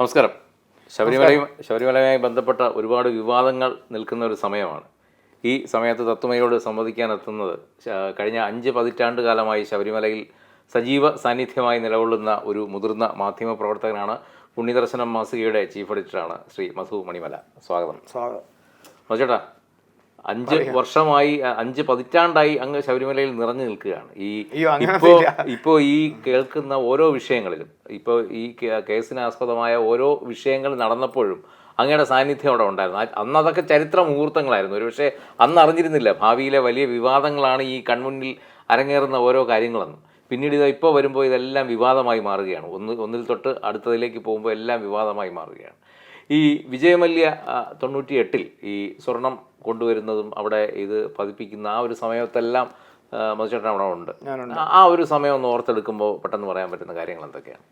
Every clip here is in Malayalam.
നമസ്കാരം. ശബരിമല ശബരിമലയുമായി ബന്ധപ്പെട്ട ഒരുപാട് വിവാദങ്ങൾ നിൽക്കുന്ന ഒരു സമയമാണ്. ഈ സമയത്ത് തത്വമയോട് സംവദിക്കാനെത്തുന്നത് എത്തുന്നത് കഴിഞ്ഞ അഞ്ച് പതിറ്റാണ്ട് കാലമായി ശബരിമലയിൽ സജീവ സാന്നിധ്യമായി നിലകൊള്ളുന്ന ഒരു മുതിർന്ന മാധ്യമ പ്രവർത്തകനാണ് പുണ്യദർശനം മാസികയുടെ ചീഫ് എഡിറ്ററാണ് ശ്രീ മധു മണിമല. സ്വാഗതം. സ്വാഗതം. മധുചേട്ടാ അഞ്ച് വർഷമായി അഞ്ച് പതിറ്റാണ്ടായി അങ്ങ് ശബരിമലയിൽ നിറഞ്ഞു നിൽക്കുകയാണ്. ഈ ഇപ്പോ ഇപ്പോ ഈ കേൾക്കുന്ന ഓരോ വിഷയങ്ങളിലും ഇപ്പോ ഈ കേസിന് ആസ്പദമായ ഓരോ വിഷയങ്ങൾ നടന്നപ്പോഴും അങ്ങയുടെ സാന്നിധ്യം അവിടെ ഉണ്ടായിരുന്നു. അന്ന് അതൊക്കെ ചരിത്ര മുഹൂർത്തങ്ങളായിരുന്നു. ഒരുപക്ഷെ അന്ന് അറിഞ്ഞിരുന്നില്ല. ഭാവിയിലെ വലിയ വിവാദങ്ങളാണ് ഈ കൺമുന്നിൽ അരങ്ങേറുന്ന ഓരോ കാര്യങ്ങളെന്ന്. പിന്നീട് ഇത് ഇപ്പോൾ വരുമ്പോൾ ഇതെല്ലാം വിവാദമായി മാറുകയാണ്. ഒന്ന് ഒന്നിൽ തൊട്ട് അടുത്തതിലേക്ക് പോകുമ്പോൾ എല്ലാം വിവാദമായി മാറുകയാണ്. ഈ വിജയമല്യ തൊണ്ണൂറ്റി എട്ടിൽ ഈ സ്വർണം കൊണ്ടുവരുന്നതും അവിടെ ഇത് പതിപ്പിക്കുന്ന ആ ഒരു സമയത്തെല്ലാം മധുചേട്ടൻ അവിടെ ഉണ്ട്. ആ ഒരു സമയം ഒന്ന് ഓർത്തെടുക്കുമ്പോൾ പെട്ടെന്ന് പറയാൻ പറ്റുന്ന കാര്യങ്ങൾ എന്തൊക്കെയാണ്?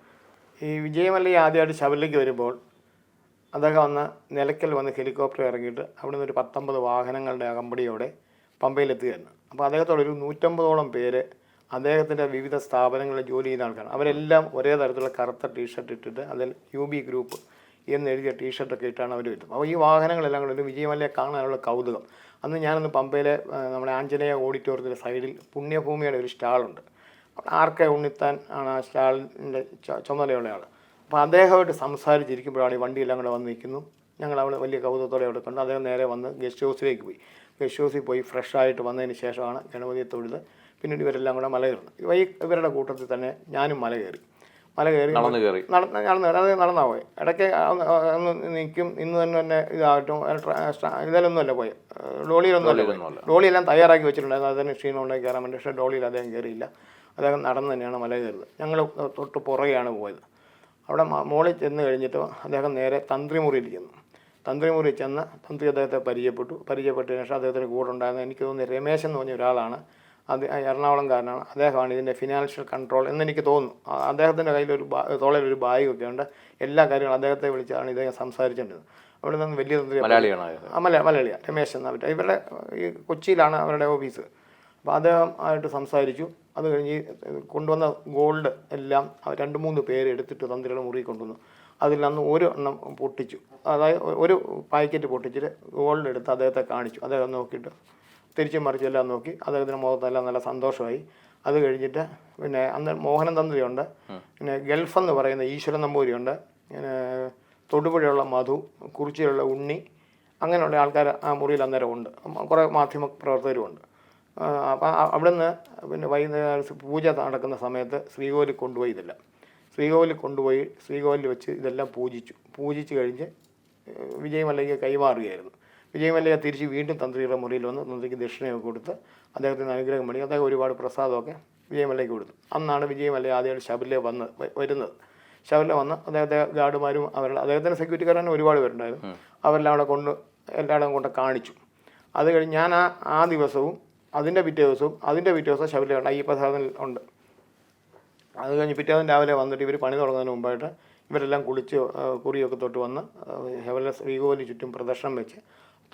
ഈ വിജയമല്ലി ആദ്യമായിട്ട് ശബരിലേക്ക് വരുമ്പോൾ അദ്ദേഹം വന്ന് നിലയ്ക്കൽ വന്ന് ഹെലികോപ്റ്റർ ഇറങ്ങിയിട്ട് അവിടെ നിന്ന് ഒരു പത്തൊമ്പത് വാഹനങ്ങളുടെ അകമ്പടിയോടെ പമ്പയിലെത്തുകയായിരുന്നു അപ്പോൾ അദ്ദേഹത്തോടെ ഒരു നൂറ്റമ്പതോളം പേര് അദ്ദേഹത്തിന്റെ വിവിധ സ്ഥാപനങ്ങളിൽ ജോലി ചെയ്യുന്ന ആൾക്കാരാണ്. അവരെല്ലാം ഒരേ തരത്തിലുള്ള കറുത്ത ടീഷർട്ട് ഇട്ടിട്ട് അതിൽ യു ബി ഗ്രൂപ്പ് എന്ന് എഴുതിയ ടീഷർട്ടൊക്കെ ഇട്ടാണ് അവർ വരുന്നത്. അപ്പോൾ ഈ വാഹനങ്ങളെല്ലാം കൂടെ ഒരു വിജയമല്ലയെ കാണാനുള്ള കൗതുകം. അന്ന് ഞാനൊന്ന് പമ്പയിലെ നമ്മുടെ ആഞ്ജനേയ ഓഡിറ്റോറിയത്തിന്റെ സൈഡിൽ പുണ്യഭൂമിയുടെ ഒരു സ്റ്റാളുണ്ട്. ആർക്കെ ഉണ്ണിത്താൻ ആണ് ആ സ്റ്റാളിന്റെ ചുമതലയുള്ള ആൾ അപ്പോൾ അദ്ദേഹമായിട്ട് സംസാരിച്ചിരിക്കുമ്പോഴാണ് ഈ വണ്ടിയെല്ലാം കൂടെ വന്ന് നിൽക്കുന്നു. ഞങ്ങൾ അവിടെ വലിയ കൗതുകത്തോടെ അവിടെ കണ്ടു. അദ്ദേഹം നേരെ വന്ന് ഗസ്റ്റ് ഹൗസിലേക്ക് പോയി. ഗസ്റ്റ് ഹൗസിൽ പോയി ഫ്രഷ് ആയിട്ട് വന്നതിന് ശേഷമാണ് ഗണപതിയെ തൊഴുത് പിന്നീട് ഇവരെല്ലാം കൂടെ മല കയറുന്നത് ഇവരുടെ കൂട്ടത്തിൽ തന്നെ ഞാനും മല കയറി മല കയറി നടന്നു കയറി. നടന്ന് നടന്ന് നടന്നാ പോയി. ഇടയ്ക്ക് ഒന്ന് നിൽക്കും ഇന്ന് തന്നെ തന്നെ ഇതാകട്ടും ഇതിലൊന്നും അല്ല പോയി. ഡോളിയിലൊന്നും അല്ല പോയി. ഡോളിയിലൊന്നുമല്ല. ഡോളിയെല്ലാം തയ്യാറാക്കി വെച്ചിട്ടുണ്ടായിരുന്നു. അതിന് ക്ഷീണം ഉണ്ടായി കയറാൻ വേണ്ടി. പക്ഷേ ഡോളിയിൽ അദ്ദേഹം കയറിയില്ല. അദ്ദേഹം നടന്ന് തന്നെയാണ് മല കയറുന്നത് ഞങ്ങൾ തൊട്ട് പുറകെയാണ് പോയത്. അവിടെ മോളിൽ ചെന്ന് കഴിഞ്ഞിട്ട് അദ്ദേഹം നേരെ തന്ത്രിമുറിയിൽ ചെന്നു തന്ത്രിമുറിയിൽ ചെന്ന് തന്ത്രി അദ്ദേഹത്തെ പരിചയപ്പെട്ടു. പരിചയപ്പെട്ടതിന് ശേഷം അദ്ദേഹത്തിന് കൂടെ ഉണ്ടായിരുന്ന. എനിക്ക് തോന്നുന്നു രമേശ് എന്ന് പറഞ്ഞ ഒരാളാണ്. അത് എറണാകുളംകാരനാണ് അദ്ദേഹമാണ് ഇതിന്റെ ഫിനാൻഷ്യൽ കൺട്രോൾ എന്നെനിക്ക് തോന്നുന്നു. അദ്ദേഹത്തിന്റെ കയ്യിലൊരു ബാ തോളയിലൊരു ബാഗൊക്കെ ഉണ്ട്. എല്ലാ കാര്യങ്ങളും അദ്ദേഹത്തെ വിളിച്ചാണ് ഇദ്ദേഹം സംസാരിച്ചിട്ടുള്ളത് അവിടെ നിന്ന് വലിയ തന്ത്രി മലയാളിയ രമേശ് എന്ന പറ്റുക ഇവരുടെ ഈ കൊച്ചിയിലാണ് അവരുടെ ഓഫീസ്. അപ്പോൾ അദ്ദേഹം ആയിട്ട് സംസാരിച്ചു. അത് കഴിഞ്ഞ് കൊണ്ടുവന്ന ഗോൾഡ് എല്ലാം രണ്ട് മൂന്ന് പേര് എടുത്തിട്ട് തന്ത്രിയുടെ മുറി കൊണ്ടുവന്നു. അതിൽ നിന്ന് ഒരു എണ്ണം പൊട്ടിച്ചു. അതായത് ഒരു പാക്കറ്റ് പൊട്ടിച്ചിട്ട് ഗോൾഡ് എടുത്ത് അദ്ദേഹത്തെ കാണിച്ചു. അദ്ദേഹം നോക്കിയിട്ട് തിരിച്ചും മറിച്ചും എല്ലാം നോക്കി. അദ്ദേഹത്തിന്റെ മുഖത്തെല്ലാം നല്ല സന്തോഷമായി. അത് കഴിഞ്ഞിട്ട് പിന്നെ അന്ന് മോഹനൻ തന്ത്രിയുണ്ട് പിന്നെ ഗൾഫ് എന്ന് പറയുന്ന ഈശ്വരൻ നമ്പൂരിയുണ്ട് പിന്നെ തൊടുപുഴയുള്ള മധു കുറിച്ചിയുള്ള ഉണ്ണി അങ്ങനെയുള്ള ആൾക്കാർ ആ മുറിയിൽ അന്നേരം ഉണ്ട്. കുറേ മാധ്യമ പ്രവർത്തകരും ഉണ്ട്. അപ്പം അവിടെ നിന്ന് പിന്നെ വൈകുന്നേരം പൂജ നടക്കുന്ന സമയത്ത് ശ്രീകോവിൽ കൊണ്ടുപോയി ഇതെല്ലാം ശ്രീകോവിൽ കൊണ്ടുപോയി ശ്രീകോവിലിൽ വെച്ച് ഇതെല്ലാം പൂജിച്ചു. പൂജിച്ച് കഴിഞ്ഞ് വിജയമല്ലയ്ക്ക് കൈമാറുകയായിരുന്നു. വിജയമല്ലയ്യ തിരിച്ച് വീണ്ടും തന്ത്രിയുടെ മുറിയിൽ വന്ന് തന്ത്രിക്ക് ദക്ഷിണയൊക്കെ കൊടുത്ത് അദ്ദേഹത്തിന് അനുഗ്രഹം പണി അദ്ദേഹം ഒരുപാട് പ്രസാദമൊക്കെ വിജയമല്ലയ്ക്ക് കൊടുത്തു. അന്നാണ് വിജയമല്ലയ്യ ആദ്യമായിട്ട് ശബരിലെ വന്ന് വരുന്നത്. ശബരിലെ വന്ന് അദ്ദേഹത്തെ ഗാർഡുമാരും അവരുടെ അദ്ദേഹത്തിന്റെ സെക്യൂരിറ്റിക്കാരനെ ഒരുപാട് പേരുണ്ടായിരുന്നു. അവരെല്ലാം അവിടെ കൊണ്ട് എല്ലായിടം കൊണ്ട് കാണിച്ചു. അത് കഴിഞ്ഞ് ഞാൻ ആ ആ ദിവസവും അതിന്റെ പിറ്റേ ദിവസവും അതിന്റെ പിറ്റേ ദിവസം ശബരിലെ ഉണ്ട് അയ്യപ്പ സാധനം ഉണ്ട്. അത് കഴിഞ്ഞ് പിറ്റേ ദിവസം രാവിലെ വന്നിട്ട് ഇവർ പണി തുടങ്ങുന്നതിന് മുമ്പായിട്ട് ഇവരെല്ലാം കുളിച്ച് കുറിയൊക്കെ തൊട്ട് വന്ന് ശബരിലെ ശ്രീകോലി ചുറ്റും പ്രദർശനം വെച്ച്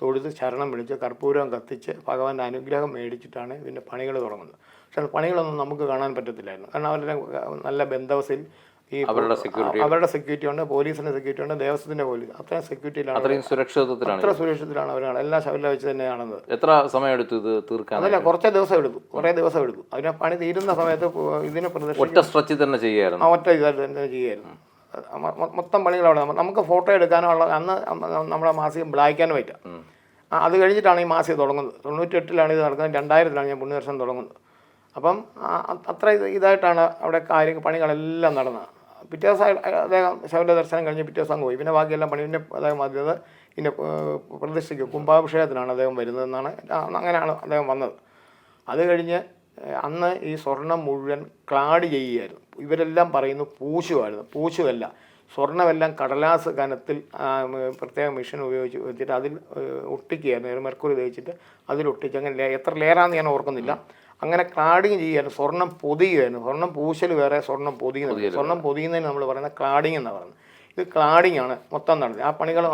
തൊഴുത് ശരണം വിളിച്ച് കർപ്പൂരം കത്തിച്ച് ഭഗവാന്റെ അനുഗ്രഹം മേടിച്ചിട്ടാണ് ഇതിന്റെ പണികൾ തുടങ്ങുന്നത്. പക്ഷേ പണികളൊന്നും നമുക്ക് കാണാൻ പറ്റത്തില്ലായിരുന്നു. കാരണം അവരുടെ നല്ല ബന്ധവസിൽ ഈ അവരുടെ സെക്യൂരിറ്റി അവരുടെ സെക്യൂരിറ്റി ഉണ്ട് പോലീസിന്റെ സെക്യൂരിറ്റി ഉണ്ട് ദേവസ്വത്തിന്റെ പോലീസ്. അത്രയും സെക്യൂരിറ്റിയിലാണ് അത്രയും സുരക്ഷിതത്വത്തിലാണ് അത്ര സുരക്ഷിതത്തിലാണ് അവരാണ് എല്ലാ ശബരിമല വെച്ച് തന്നെ കാണുന്നത്. എത്ര സമയം എടുത്തു ഇത് തീർക്കാൻ? അതല്ല കുറച്ച് ദിവസം എടുത്തു. കുറേ ദിവസം എടുത്തു. അതിനെ പണി തീരുന്ന സമയത്ത് ഇതിനെ പ്രദർശിക്കും ഒറ്റ സ്ട്രെച്ചിൽ തന്നെ ചെയ്യായിരുന്നു. ആ ഒറ്റ ഇതായിട്ട് തന്നെ ചെയ്യായിരുന്നു. മൊത്തം പണികളവിടെ നമുക്ക് ഫോട്ടോ എടുക്കാനോ ഉള്ള അന്ന് നമ്മ- നമ്മുടെ മാസിക ബ്ലാക്ക് ആൻഡ് വൈറ്റ് ആ അത് കഴിഞ്ഞിട്ടാണ് ഈ മാസിക തുടങ്ങുന്നത്. തൊണ്ണൂറ്റെട്ടിലാണ് ഇത് നടക്കുന്നത്. രണ്ടായിരത്തിലാണ് ഞാൻ പുണ്യദർശനം തുടങ്ങുന്നത്. അപ്പം അത്ര ഇത് ഇതായിട്ടാണ് അവിടെ കാര്യങ്ങൾ പണികളെല്ലാം നടന്നത്. പിറ്റേ ദിവസം അദ്ദേഹം ശബരിമല ദർശനം കഴിഞ്ഞ് പിറ്റേ ദിവസം പോയി. പിന്നെ ബാക്കിയെല്ലാം പണി. പിന്നെ അദ്ദേഹം വന്നത് ഇതിന്റെ പ്രതിഷ്ഠയ്ക്ക് കുംഭാഭിഷേകത്തിനാണ് അദ്ദേഹം വരുന്നതെന്നാണ്. അങ്ങനെയാണ് അദ്ദേഹം വന്നത്. അത് കഴിഞ്ഞ് അന്ന് ഈ സ്വർണം മുഴുവൻ ക്ലാഡ് ചെയ്യുകയായിരുന്നു. ഇവരെല്ലാം പറയുന്നു പൂശുമായിരുന്നു പൂശുമല്ല സ്വർണമെല്ലാം കടലാസ് കനത്തിൽ പ്രത്യേക മെഷീൻ ഉപയോഗിച്ച് വെച്ചിട്ട് അതിൽ ഒട്ടിക്കുകയായിരുന്നു. ഒരു മെർക്കുറി തേച്ചിട്ട് അതിൽ ഒട്ടിച്ച് അങ്ങനെ എത്ര ലെയറാന്ന് ഞാൻ ഓർക്കുന്നില്ല. അങ്ങനെ ക്ലാഡിങ് ചെയ്യുമായിരുന്നു സ്വർണം പൊതിയുമായിരുന്നു സ്വർണം പൂശൽ വേറെ സ്വർണം പൊതിയുന്നത്. സ്വർണം പൊതിയുന്നതിന് നമ്മൾ പറയുന്നത് ക്ലാഡിങ് എന്നാണ് പറയുന്നത്. ഇത് ക്ലാഡിങ് ആണ് മൊത്തം നടന്നത്. ആ പണികൾ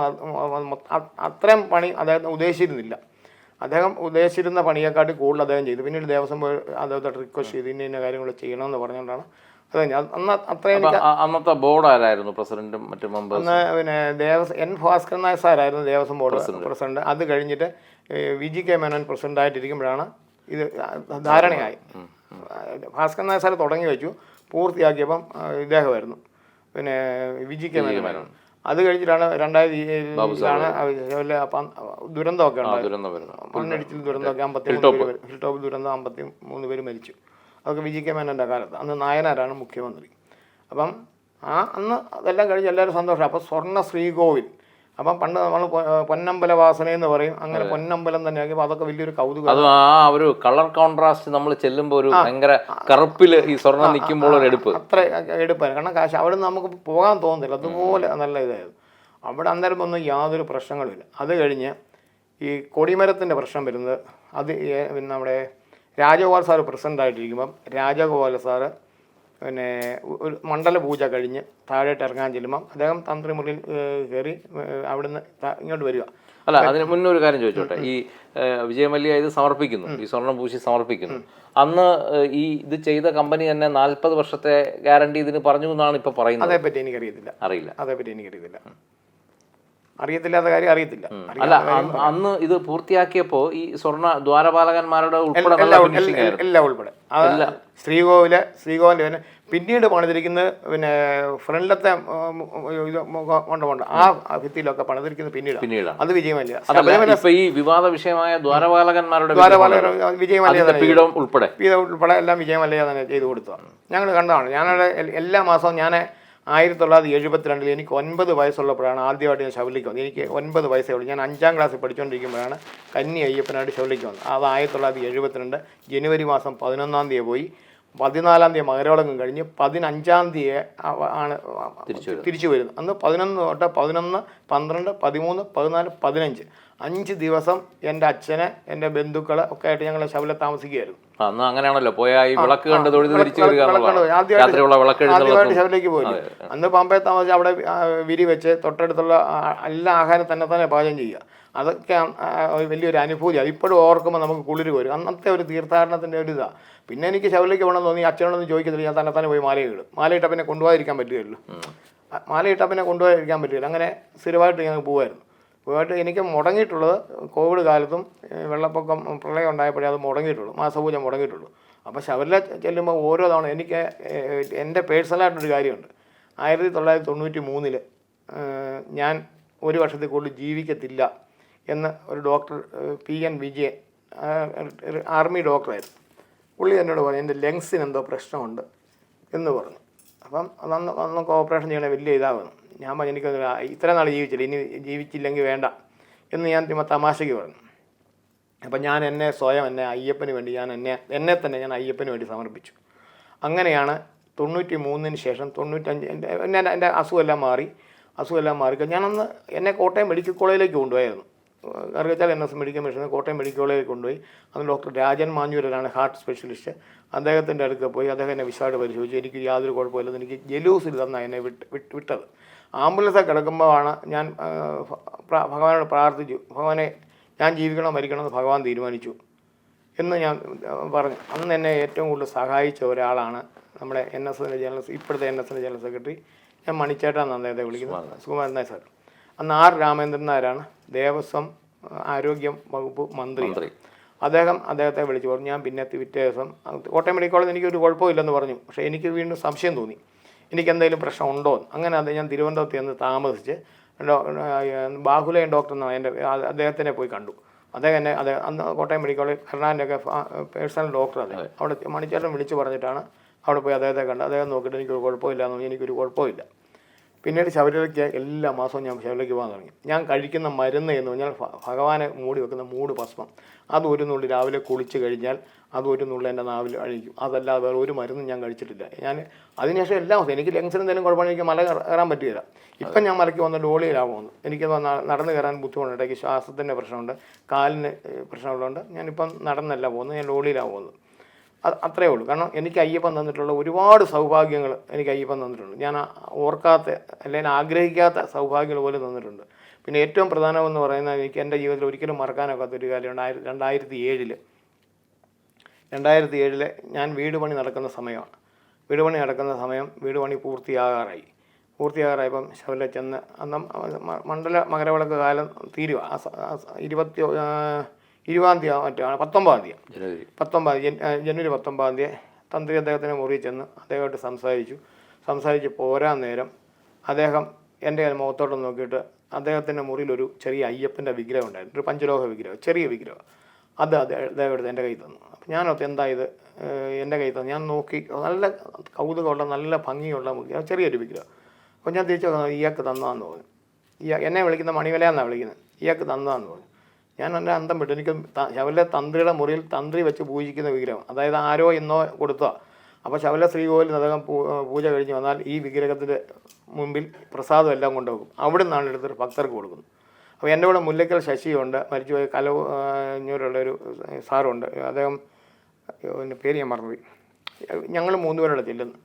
അത്രയും പണി അദ്ദേഹം ഉദ്ദേശിച്ചിരുന്നില്ല. അദ്ദേഹം ഉദ്ദേശിച്ചിരുന്ന പണിയെക്കാട്ടി കൂടുതൽ അദ്ദേഹം ചെയ്തു. പിന്നീട് ദേവസ്വം ബോർഡ് അദ്ദേഹത്തെ റിക്വസ്റ്റ് ചെയ്ത്. ഇന്ന ഇന്ന കാര്യങ്ങൾ ചെയ്യണമെന്ന് പറഞ്ഞുകൊണ്ടാണ് അത് അന്ന് അത്രയും അന്നത്തെ ബോർഡ് ആരായിരുന്നു? പ്രസിഡന്റും മറ്റു മെമ്പേഴ്സും അന്ന് പിന്നെ ദേവസ്വം എൻ ഭാസ്കരൻ നായർ സാറായിരുന്നു ദേവസ്വം ബോർഡ് പ്രസിഡന്റ് അത് കഴിഞ്ഞിട്ട് V G K Menon president ആയിട്ടിരിക്കുമ്പോഴാണ് ഇത് ധാരണയായി. ഭാസ്കരൻ നായർ സാർ തുടങ്ങി വെച്ചു പൂർത്തിയാക്കിയപ്പം ഇദ്ദേഹമായിരുന്നു. പിന്നെ വി ജി കെ മേനോൻ. അത് കഴിഞ്ഞിട്ടാണ് രണ്ടായിരത്തിലാണ് ദുരന്തമൊക്കെ ഉണ്ടായത്. മണ്ണിടിച്ചിൽ ദുരന്തമൊക്കെ അമ്പത്തി മൂന്ന് പേര് ഹിൽ ടോപ്പ് ദുരന്തം അമ്പത്തി മൂന്ന് പേര് മരിച്ചു. അതൊക്കെ വിജി കെ മേനന്റെ കാലത്ത്. അന്ന് നായനാരാണ് മുഖ്യമന്ത്രി. അപ്പം ആ അന്ന് അതെല്ലാം കഴിഞ്ഞ് എല്ലാവരും സന്തോഷം. അപ്പോൾ സ്വർണ ശ്രീകോവിൽ. അപ്പം പണ്ട് നമ്മൾ പൊന്നമ്പല വാസന എന്ന് പറയും. അങ്ങനെ പൊന്നമ്പലം തന്നെ അപ്പോൾ അതൊക്കെ വലിയൊരു കൗതുകം. അത് ആ ഒരു കളർ കോൺട്രാസ്റ്റ് നമ്മൾ ചെല്ലുമ്പോൾ ഒരു ഭയങ്കര കറുപ്പിൽ ഈ സ്വർണം നിൽക്കുമ്പോൾ ഒരു എടുപ്പ്. അത്ര എടുപ്പാണ്. കാരണം കാശ് അവിടെ നിന്ന് നമുക്ക് പോകാൻ തോന്നുന്നില്ല. അതുപോലെ നല്ല ഇതായിരുന്നു. അവിടെ അന്നേരം ഒന്നും യാതൊരു പ്രശ്നങ്ങളുമില്ല അത് കഴിഞ്ഞ് ഈ കൊടിമരത്തിന്റെ പ്രശ്നം വരുന്നത് അത് പിന്നെ നമ്മുടെ രാജഗോപാൽ സാറ് പ്രസിഡന്റ് ആയിട്ടിരിക്കുമ്പം രാജഗോപാൽ സാറ് പിന്നെ ഒരു മണ്ഡല പൂജ കഴിഞ്ഞ് താഴോട്ട് ഇറങ്ങാൻ ചെല്ലുമ്പം അദ്ദേഹം തന്ത്രിമുറിയിൽ മുറിയിൽ കയറി അവിടുന്ന് ഇങ്ങോട്ട് വരിക. അല്ല അതിന് മുന്നേ ഒരു കാര്യം ചോദിച്ചോട്ടെ. ഈ വിജയമല്യ ഇത് സമർപ്പിക്കുന്നു. ഈ സ്വർണം പൂശി സമർപ്പിക്കുന്നു. അന്ന് ഈ ഇത് ചെയ്ത കമ്പനി തന്നെ നാൽപ്പത് വർഷത്തെ ഗ്യാരണ്ടി ഇതിന് പറഞ്ഞു എന്നാണ് ഇപ്പൊ പറയുന്നത്. അതേപ്പറ്റി എനിക്കറിയത്തില്ല. അറിയില്ല. അതേപ്പറ്റി എനിക്കറിയത്തില്ല. അറിയത്തില്ലാത്ത കാര്യം അറിയത്തില്ല. അല്ല അന്ന് ഇത് പൂർത്തിയാക്കിയപ്പോ ഈ സ്വർണ ദ്വാരപാലകന്മാരുടെ ഉൾപ്പെടെ എല്ലാം ഉൾപ്പെടെ. ശ്രീകോവിൽ ശ്രീകോവിന്റെ പിന്നെ പിന്നീട് പണിതിരിക്കുന്നത് പിന്നെ ഫ്രണ്ടിലത്തെ കൊണ്ട് ആ ഭിത്തിയിലൊക്കെ പണിതിരിക്കുന്നത് പിന്നീട്. പിന്നീട്. അത് വിജയമല്ല ഈ വിവാദ വിഷയമായ ദ്വാരപാലകന്മാരുടെ ദ്വാരപാലകർ വിജയമല്ല പീഠം ഉൾപ്പെടെ. പീഠം ഉൾപ്പെടെ എല്ലാം വിജയമല്ല തന്നെ ചെയ്തു കൊടുത്തതാണ്. ഞങ്ങൾ കണ്ടതാണ്. ഞാനവിടെ എല്ലാ മാസവും ഞാൻ ആയിരത്തി തൊള്ളായിരത്തി എഴുപത്തിരണ്ടിൽ എനിക്ക് ഒൻപത് വയസ്സുള്ളപ്പോഴാണ് ആദ്യമായിട്ട് ഞാൻ ശബരിലേക്ക് വന്നത്. എനിക്ക് ഒൻപത് വയസ്സേ ഉള്ളൂ. ഞാൻ അഞ്ചാം ക്ലാസ്സിൽ പഠിച്ചുകൊണ്ടിരിക്കുമ്പോഴാണ് കന്നി അയ്യപ്പനായിട്ട് ശബരിലേക്ക് വന്നത്. അത് ആയിരത്തി തൊള്ളായിരത്തി എഴുപത്തിരണ്ട് ജനുവരി മാസം പതിനൊന്നാം തീയതി പോയി. പതിനാലാം തീയതി മകരോളകം കഴിഞ്ഞ് പതിനഞ്ചാം തീയതി ആണ് തിരിച്ചു വരുന്നത് അന്ന് പതിനൊന്ന് തൊട്ട് പതിനൊന്ന് പന്ത്രണ്ട് പതിമൂന്ന് പതിനാല് പതിനഞ്ച്. അഞ്ച് ദിവസം എന്റെ അച്ഛനെ എന്റെ ബന്ധുക്കളെ ഒക്കെ ആയിട്ട് ഞങ്ങൾ ശബല താമസിക്കുകയായിരുന്നു. അന്ന് അങ്ങനെയാണല്ലോ. പോയ ഈ വിളക്ക് കണ്ട് ആദ്യമായിട്ട് ശബരിലേക്ക് പോയി അന്ന് പമ്പയെ താമസിച്ച് അവിടെ വിരി വെച്ച് തൊട്ടടുത്തുള്ള എല്ലാ ആഹാരം തന്നെ തന്നെ പാചകം ചെയ്യുക. അതൊക്കെ വലിയൊരു അനുഭൂതിയാണ്. ഇപ്പോഴും ഓർക്കുമ്പോൾ നമുക്ക് കുളിര് വരും. അന്നത്തെ ഒരു തീർത്ഥാടനത്തിന്റെ ഒരു ഇതാണ് പിന്നെ എനിക്ക് ശബരിലേക്ക് പോകണമെന്ന് തോന്നി അച്ഛനോടൊന്നും ചോദിക്കത്തില്ല. ഞാൻ തന്നെ തന്നെ പോയി മാലയിടും മാലയിട്ട പിന്നെ കൊണ്ടുപോകാതിരിക്കാൻ പറ്റുകയുള്ളൂ. മാലയിട്ട പിന്നെ കൊണ്ടുപോകാതിരിക്കാൻ പറ്റില്ല അങ്ങനെ സ്ഥിരമായിട്ട് ഞങ്ങൾ പോകുമായിരുന്നു പോയിട്ട് എനിക്ക് മുടങ്ങിയിട്ടുള്ളത് കോവിഡ് കാലത്തും വെള്ളപ്പൊക്കം പ്രളയം ഉണ്ടായപ്പോഴേ അത് മുടങ്ങിയിട്ടുള്ളൂ. മാസപൂജ മുടങ്ങിയിട്ടുള്ളൂ. അപ്പോൾ ശബരില ചെല്ലുമ്പോൾ ഓരോ തവണ എനിക്ക് എന്റെ പേഴ്സണലായിട്ടൊരു കാര്യമുണ്ട്. ആയിരത്തി തൊള്ളായിരത്തി തൊണ്ണൂറ്റി മൂന്നിൽ ഞാൻ ഒരു വർഷത്തിൽ കൂടുതൽ ജീവിക്കത്തില്ല. എന്ന് ഒരു doctor P N Vijayan army ഡോക്ടറായിരുന്നു. പുള്ളി എന്നോട് പറഞ്ഞു എന്റെ ലങ്സിന് എന്തോ പ്രശ്നമുണ്ട് എന്ന് പറഞ്ഞു. അപ്പം അന്ന് അന്നൊക്കെ ഓപ്പറേഷൻ ചെയ്യണ വലിയ ഇതാവുന്നു ഞാൻ പറഞ്ഞു എനിക്ക് ഇത്ര നാൾ ജീവിച്ചില്ല ഇനി ജീവിച്ചില്ലെങ്കിൽ വേണ്ട എന്ന് ഞാൻ ചുമ്മാ തമാശയ്ക്ക് പറഞ്ഞു. അപ്പം ഞാൻ എന്നെ സ്വയം എന്നെ അയ്യപ്പന് വേണ്ടി ഞാൻ എന്നെ എന്നെ തന്നെ ഞാൻ അയ്യപ്പന് വേണ്ടി സമർപ്പിച്ചു. അങ്ങനെയാണ് തൊണ്ണൂറ്റി മൂന്നിന് ശേഷം തൊണ്ണൂറ്റഞ്ച് എന്റെ എന്റെ അസുഖമെല്ലാം മാറി അസുഖമെല്ലാം മാറി. ഞാനന്ന് എന്നെ കോട്ടയം മെഡിക്കൽ കോളേജിലേക്ക് കൊണ്ടുപോയായിരുന്നു. അറിയിച്ചാൽ N S medical mission Kottayam medical കോളേജിൽ കൊണ്ടുപോയി. അന്ന് ഡോക്ടർ രാജൻ മാഞ്ഞൂരനാണ് ഹാർട്ട് സ്പെഷ്യലിസ്റ്റ്. അദ്ദേഹത്തിന്റെ അടുക്ക പോയി അദ്ദേഹം എന്നെ വിശാലമായിട്ട് പരിശോധിച്ചു. എനിക്ക് യാതൊരു കുഴപ്പമില്ലെന്ന് എനിക്ക് ജലൂസിൽ തന്ന എന്നെ വിട്ട് വിട്ട് വിട്ടത്. ആംബുലൻസിൽ കിടക്കുമ്പോഴാണ് ഞാൻ ഭഗവാനോട് പ്രാർത്ഥിച്ചു. ഭഗവാനെ ഞാൻ ജീവിക്കണോ മരിക്കണോ എന്ന് ഭഗവാൻ തീരുമാനിച്ചു എന്ന് ഞാൻ പറഞ്ഞു. അന്ന് എന്നെ ഏറ്റവും കൂടുതൽ സഹായിച്ച ഒരാളാണ് നമ്മുടെ എൻ എസ് എന്റെ ജനറൽ ഇപ്പോഴത്തെ എൻ എസ് എസിന്റെ ജനറൽ സെക്രട്ടറി ഞാൻ മണിച്ചേട്ടാന്ന് അദ്ദേഹത്തെ വിളിക്കുന്നത്. സുകുമാരൻ നായർ സാർ. അന്ന് ആർ രാമേന്ദ്രൻ നായരാണ്. ദേവസ്വം ആരോഗ്യ വകുപ്പ് മന്ത്രി. അദ്ദേഹം അദ്ദേഹത്തെ വിളിച്ചു. പറഞ്ഞു ഞാൻ പിന്നെ പിറ്റേ ദിവസം കോട്ടയം മെഡിക്കൽ കോളേജ് എനിക്കൊരു കുഴപ്പമില്ലെന്ന് പറഞ്ഞു. പക്ഷേ എനിക്ക് വീണ്ടും സംശയം തോന്നി. എനിക്ക് എന്തെങ്കിലും പ്രശ്നം ഉണ്ടോ അങ്ങനെ അത് ഞാൻ തിരുവനന്തപുരത്ത് ചെന്ന് താമസിച്ച് ബാഹുലയൻ ഡോക്ടർ എന്നാണ് എന്റെ അദ്ദേഹത്തിനെ പോയി കണ്ടു. അദ്ദേഹം എന്നെ അത് അന്ന് കോട്ടയം മെഡിക്കൽ കോളേജ് കരുണാന്റെ ഒക്കെ പേഴ്സണൽ ഡോക്ടർ അതെ. അവിടെ മണിച്ചേട്ടൻ വിളിച്ച് പറഞ്ഞിട്ടാണ് അവിടെ പോയി അദ്ദേഹത്തെ കണ്ട്. അദ്ദേഹം നോക്കിയിട്ട് എനിക്കൊരു കുഴപ്പമില്ല എന്ന് എനിക്കൊരു കുഴപ്പമില്ല. പിന്നീട് ശബരിമലയ്ക്ക് എല്ലാ മാസവും ഞാൻ ശബരിമലയ്ക്ക് പോകാൻ തുടങ്ങി. ഞാൻ കഴിക്കുന്ന മരുന്ന് എന്ന് പറഞ്ഞാൽ ഭഗവാനെ മൂടി വെക്കുന്ന മൂട് ഭസ്മം. അത് ഒരു നുള്ളി രാവിലെ കുളിച്ച് കഴിഞ്ഞാൽ അത് ഒരു നുള്ളി എന്റെ നാവിൽ അഴിക്കും. അതല്ലാതെ വേറെ ഒരു മരുന്നും ഞാൻ കഴിച്ചിട്ടില്ല. ഞാൻ അതിനുശേഷം എല്ലാ ദിവസവും എനിക്ക് ലങ്സിന് എന്തെങ്കിലും കുഴപ്പമാണെങ്കിൽ എനിക്ക് മല കയറ- കയറാൻ പറ്റുകയില്ല ഇപ്പം ഞാൻ മലയ്ക്ക് വന്ന ലോളിയിലാണ് പോകുന്നത്. എനിക്ക് നടന്ന് കയറാൻ ബുദ്ധിമുട്ടുണ്ട്. എനിക്ക് ശ്വാസത്തിന്റെ പ്രശ്നമുണ്ട് കാലിന് പ്രശ്നമുള്ളതുകൊണ്ട് ഞാനിപ്പം നടന്നല്ല പോകുന്നത്. ഞാൻ ലോളിയിലാണ് പോകുന്നത്. അത്രേ ഉള്ളൂ. കാരണം എനിക്ക് അയ്യപ്പൻ തന്നിട്ടുള്ള ഒരുപാട് സൗഭാഗ്യങ്ങൾ എനിക്ക് അയ്യപ്പൻ തന്നിട്ടുണ്ട്. ഞാൻ ഓർക്കാത്ത അല്ലെങ്കിൽ ആഗ്രഹിക്കാത്ത സൗഭാഗ്യങ്ങൾ പോലും തന്നിട്ടുണ്ട്. പിന്നെ ഏറ്റവും പ്രധാനമെന്ന് പറയുന്നത് എനിക്ക് എന്റെ ജീവിതത്തിൽ ഒരിക്കലും മറക്കാനൊക്കാത്ത ഒരു കാര്യമുണ്ട് ആയിരത്തി രണ്ടായിരത്തി ഏഴിൽ രണ്ടായിരത്തി ഏഴിൽ ഞാൻ വീട് പണി നടക്കുന്ന സമയമാണ്. വീട് പണി നടക്കുന്ന സമയം വീട് പണി പൂർത്തിയാകാറായി. പൂർത്തിയാകാറായപ്പം ശബരിമല ചെന്ന് അന്ന് മണ്ഡല മകരവിളക്ക് കാലം തീരുവ. ഇരുപത്തി ഇരുപതാം തീയതി മറ്റാണ് പത്തൊമ്പതാം തീയതി. പത്തൊമ്പതാം തീയതി ജനുവരി പത്തൊമ്പതാം തീയതി തന്ത്രി അദ്ദേഹത്തിന്റെ മുറിയിൽ ചെന്ന് അദ്ദേഹമായിട്ട് സംസാരിച്ചു. സംസാരിച്ച് പോരാൻ നേരം അദ്ദേഹം എന്റെ മുഖത്തോട്ട് നോക്കിയിട്ട് അദ്ദേഹത്തിന്റെ മുറിയിൽ ഒരു ചെറിയ അയ്യപ്പന്റെ വിഗ്രഹം ഉണ്ടായിരുന്നു ഒരു പഞ്ചലോഹ വിഗ്രഹം ചെറിയ വിഗ്രഹം. അത് അത് അദ്ദേഹം എടുത്ത് എന്റെ കയ്യിൽ തന്നു. അപ്പം ഞാനത് എന്താ ഇത് എന്റെ കയ്യിൽ തന്നു. ഞാൻ നോക്കി നല്ല കൗതുകമുള്ള നല്ല ഭംഗിയുള്ള വിഗ്രഹം ചെറിയൊരു വിഗ്രഹം. അപ്പോൾ ഞാൻ തിരിച്ചു ഇയാൾക്ക് തന്നതാന്ന് പറഞ്ഞു. ഇയാ എന്നെ വിളിക്കുന്ന മണിവല എന്നാണ് വിളിക്കുന്നത്. ഇയാൾക്ക് തന്നതാന്ന് തോന്നി ഞാൻ എന്റെ അന്തം വിട്ടു. എനിക്ക് ശബരിലെ തന്ത്രിയുടെ മുറിയിൽ തന്ത്രി വെച്ച് പൂജിക്കുന്ന വിഗ്രഹം. അതായത് ആരോ എന്നോ കൊടുത്തുക അപ്പോൾ ശബരില ശ്രീകോവിലിൽ അദ്ദേഹം പൂജ കഴിഞ്ഞ് വന്നാൽ ഈ വിഗ്രഹത്തിന്റെ മുമ്പിൽ പ്രസാദം എല്ലാം കൊണ്ടുപോകും അവിടെ നിന്നാണ് എടുത്തിട്ട് ഭക്തർക്ക് കൊടുക്കുന്നത്. അപ്പോൾ എന്റെ കൂടെ മുല്ലക്കൽ ശശിയുണ്ട്. മരിച്ചുപോയ കലവ് ഇങ്ങോട്ടുള്ളൊരു സാറുണ്ട്. അദ്ദേഹം എന്റെ പേര് ഞാൻ മറന്നുപോയി. ഞങ്ങൾ മൂന്നുപേരുടെ ചെല്ലുന്നു.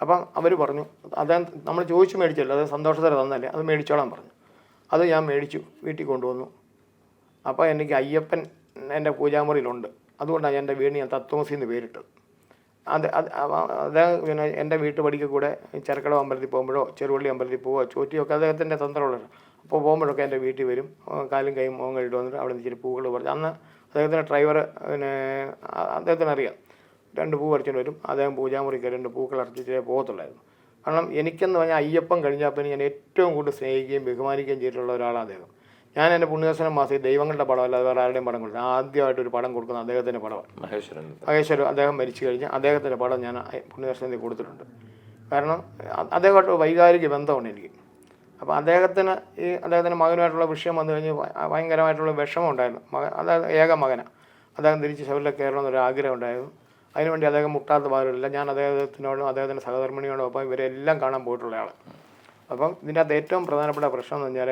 അപ്പം അവർ പറഞ്ഞു അദ്ദേഹം നമ്മൾ ചോദിച്ചു മേടിച്ചല്ലോ. അത് സന്തോഷത്തോടെ തന്നല്ലേ? അത് മേടിച്ചോളാൻ പറഞ്ഞു. അത് ഞാൻ മേടിച്ചു. വീട്ടിൽ കൊണ്ടുവന്നു. അപ്പോൾ എനിക്ക് അയ്യപ്പൻ എന്റെ പൂജാമുറിയിലുണ്ട്. അതുകൊണ്ടാണ് എന്റെ വീടിന് ഞാൻ തത്വമസി എന്ന് പേരിട്ടത്. അത് അത് അത് പിന്നെ എന്റെ വീട്ടുപടിക്ക് കൂടെ ചെറുക്കട അമ്പലത്തിൽ പോകുമ്പോഴോ ചെറുവള്ളി അമ്പലത്തിൽ പോവോ ചോറ്റിയൊക്കെ അദ്ദേഹത്തിന്റെ തന്ത്രമുള്ളത് അപ്പോൾ പോകുമ്പോഴൊക്കെ എന്റെ വീട്ടിൽ വരും. കാലും കൈയും മോൻ കഴിട്ട് വന്നിട്ട് അവിടെ നിന്ന് പൂക്കൾ പറിച്ച് അന്ന് അദ്ദേഹത്തിന്റെ ഡ്രൈവർ പിന്നെ അദ്ദേഹത്തിന് അറിയാം രണ്ട് പൂ പറിച്ചുകൊണ്ട് വരും. അദ്ദേഹം പൂജാമുറിക്ക് രണ്ട് പൂക്കൾ അർപ്പിച്ചേ പോകത്തുള്ളായിരുന്നു. കാരണം എനിക്കെന്ന് പറഞ്ഞാൽ അയ്യപ്പം കഴിഞ്ഞാൽ പിന്നെ ഞാൻ ഏറ്റവും കൂടുതൽ സ്നേഹിക്കുകയും ബഹുമാനിക്കുകയും ചെയ്തിട്ടുള്ള ഒരാളാണ് അദ്ദേഹം. ഞാൻ എന്റെ പുണ്യദർശനം മാസി ദൈവങ്ങളുടെ പടം അല്ലാതെ വേറെ ആരുടെയും പടം കൊടുത്തു ആദ്യമായിട്ട് ഒരു പടം കൊടുക്കുന്ന അദ്ദേഹത്തിന്റെ പടമാണ്. മഹേശ്വരൻ. മഹേശ്വരൻ അദ്ദേഹം മരിച്ചു കഴിഞ്ഞ് അദ്ദേഹത്തിന്റെ പടം ഞാൻ പുണ്യദർശനത്തിൽ കൊടുത്തിട്ടുണ്ട്. കാരണം അദ്ദേഹമായിട്ട് വൈകാരിക ബന്ധമാണ് എനിക്ക്. അപ്പോൾ അദ്ദേഹത്തിന് ഈ അദ്ദേഹത്തിന്റെ മകനുമായിട്ടുള്ള വിഷയം വന്നു കഴിഞ്ഞ് ഭയങ്കരമായിട്ടുള്ള വിഷമം ഉണ്ടായിരുന്നു മകൻ അതായത് ഏക മകനാണ് അദ്ദേഹം തിരിച്ച് ശബരിലെ കയറണം എന്നൊരു ആഗ്രഹം ഉണ്ടായിരുന്നു. അതിനുവേണ്ടി അദ്ദേഹം മുട്ടാത്ത പാടില്ല ഞാൻ അദ്ദേഹത്തിനോടും അദ്ദേഹത്തിന്റെ സഹധർമ്മിണിയോടും ഒപ്പം ഇവരെല്ലാം കാണാൻ പോയിട്ടുള്ള ആളാണ്. അപ്പം ഇതിന്റെ അകത്ത് ഏറ്റവും പ്രധാനപ്പെട്ട പ്രശ്നം എന്ന് പറഞ്ഞാൽ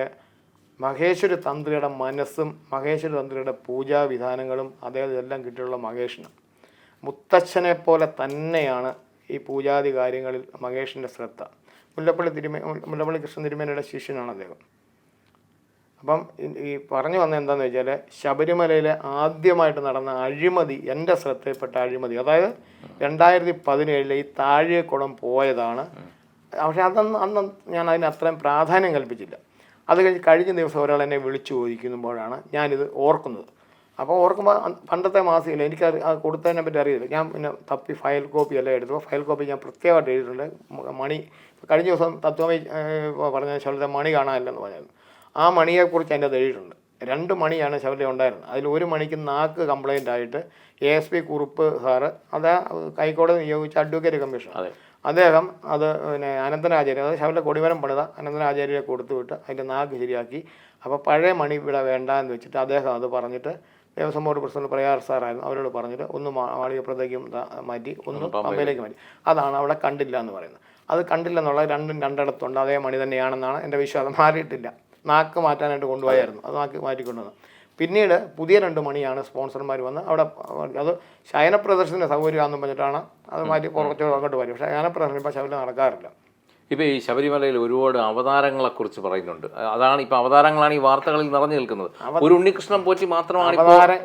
മഹേശ്വരി തന്ത്രിയുടെ മനസ്സും മഹേശ്വര തന്ത്രിയുടെ പൂജാവിധാനങ്ങളും അദ്ദേഹം ഇതെല്ലാം കിട്ടിയുള്ള മഹേഷിന്. മുത്തച്ഛനെ പോലെ തന്നെയാണ് ഈ പൂജാതി കാര്യങ്ങളിൽ മഹേഷിന്റെ ശ്രദ്ധ. മുല്ലപ്പള്ളി തിരുമേ മുല്ലപ്പള്ളി കൃഷ്ണൻ തിരുമേനയുടെ ശിഷ്യനാണ് അദ്ദേഹം. അപ്പം ഈ പറഞ്ഞു വന്ന എന്താണെന്ന് വെച്ചാൽ ശബരിമലയിലെ ആദ്യമായിട്ട് നടന്ന അഴിമതി എന്റെ ശ്രദ്ധയിൽപ്പെട്ട അഴിമതി അതായത് രണ്ടായിരത്തി പതിനേഴിലെ ഈ താഴെക്കുളം പോയതാണ്. പക്ഷെ അതൊന്നും അന്ന് ഞാൻ അതിന് അത്രയും പ്രാധാന്യം കൽപ്പിച്ചില്ല. അത് കഴിഞ്ഞ് കഴിഞ്ഞ ദിവസം ഒരാൾ എന്നെ വിളിച്ചു ചോദിക്കുമ്പോഴാണ് ഞാനിത് ഓർക്കുന്നത്. അപ്പോൾ ഓർക്കുമ്പോൾ പണ്ടത്തെ മാസികയിൽ എനിക്ക് അത് അത് കൊടുത്തതിനെ പറ്റി അറിയില്ല. ഞാൻ പിന്നെ തപ്പി ഫയൽ കോപ്പി എല്ലാം എടുത്തു. ഫയൽ കോപ്പി ഞാൻ പ്രത്യേകമായിട്ട് എഴുതിയിട്ടുണ്ട്. മണി കഴിഞ്ഞ ദിവസം തത്വമായി പറഞ്ഞ ശബരിമല മണി കാണാനില്ലെന്ന് പറഞ്ഞായിരുന്നു. ആ മണിയെക്കുറിച്ച് അതിന്റെ അത് എഴുതിയിട്ടുണ്ട്. രണ്ട് മണിയാണ് ശബരിമല ഉണ്ടായിരുന്നത്. അതിൽ ഒരു മണിക്ക് നാക്ക് കംപ്ലൈന്റ് ആയിട്ട് A S P Kurup sir അത് ഹൈക്കോടതി നിയോഗിച്ച അഡ്വക്കേറ്റ് കമ്മീഷൻ അതെ. അദ്ദേഹം അത് പിന്നെ അനന്തനാചാര്യ അതായത് ശബരിമല കൊടിമരം പണിത അനന്തനാചാര്യരെ കൊടുത്തു വിട്ട് അതിന്റെ നാക്ക് ശരിയാക്കി. അപ്പോൾ പഴയ മണി ഇവിടെ വേണ്ട എന്ന് വെച്ചിട്ട് അദ്ദേഹം അത് പറഞ്ഞിട്ട് ദേവസ്വം ബോർഡ് പ്രസിഡന്റ് പ്രയാർ സാറായിരുന്നു. അവരോട് പറഞ്ഞിട്ട് ഒന്ന് മാളികപ്പുറത്തേക്കും മാറ്റി ഒന്ന് പമ്പയിലേക്ക് മാറ്റി. അതാണ് അവിടെ കണ്ടില്ല എന്ന് പറയുന്നത്. അത് കണ്ടില്ല എന്നുള്ളത് രണ്ടും രണ്ടിടത്തുണ്ട്. അതേ മണി തന്നെയാണെന്നാണ് എന്റെ വിശ്വാസം. മാറിയിട്ടില്ല. നാക്ക് മാറ്റാനായിട്ട് കൊണ്ടുപോയായിരുന്നു. അത് നാക്ക് മാറ്റിക്കൊണ്ടുവന്നു പിന്നീട് പുതിയ രണ്ട് മണിയാണ് സ്പോൺസർമാർ വന്ന് അവിടെ അത് ശയന പ്രദർശന സൗകര്യമാണെന്ന് പറഞ്ഞിട്ടാണ് അത് മാറ്റി കുറച്ച് അങ്ങോട്ട് വരും. പക്ഷേ ശയന പ്രദർശനം ഇപ്പോൾ ശബരിമല നടക്കാറില്ല. ഇപ്പോൾ ഈ ശബരിമലയിൽ ഒരുപാട് അവതാരങ്ങളെക്കുറിച്ച് പറയുന്നുണ്ട്. അതാണ് ഇപ്പോൾ അവതാരങ്ങളാണ് ഈ വാർത്തകളിൽ നിറഞ്ഞു നിൽക്കുന്നത്. ഒരു ഉണ്ണികൃഷ്ണൻ പോറ്റി മാത്രമാണ് ഇപ്പോൾ അവതാര-